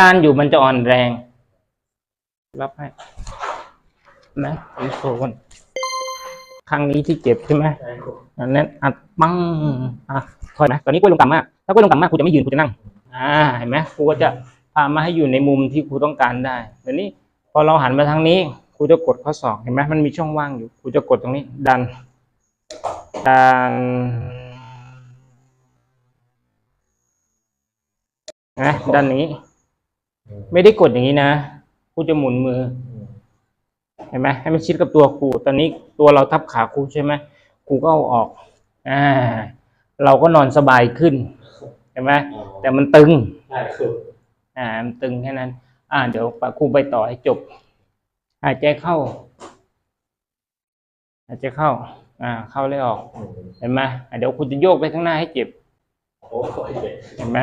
การอยู่มันจะอ่อนแรง รับให้นะอีโซนครั้งนี้ที่เจ็บใช่ไหมใช่ครับอันนั้นอัดปังอะคอยนะตอนนี้กล้วยลงต่ำมาก ถ้ากล้วยลงต่ำมากครูจะไม่ยืนครูจะนั่ง อ่า เห็นไหมครูก็จะพามาให้อยู่ในมุมที่ครูต้องการได้เดี๋ยวนี้พอเราหันมาทางนี้ครูจะกดข้อศอกเห็นไหมมันมีช่องว่างอยู่ครูจะกดตรงนี้ ดัน ดันนะด้านนี้ ไม่ได้กดอย่างนี้นะครูจะหมุนมือเห็นไหมให้มันชิดกับตัวครูตอนนี้ตัวเราทับขาครูใช่ไหมครูก็เอาออกอ่าเราก็นอนสบายขึ้นเห็นไหมแต่มันตึงใช่ครับอ่ามันตึงแค่นั้น อ่า เดี๋ยวครูไปต่อให้จบหายใจเข้าหายใจเข้า อ่า เข้าเลยออก เห็นไหมอะเดี๋ยวครูจะโยกไปข้างหน้าให้เจ็บโอ้ยเจ็บเห็นไหม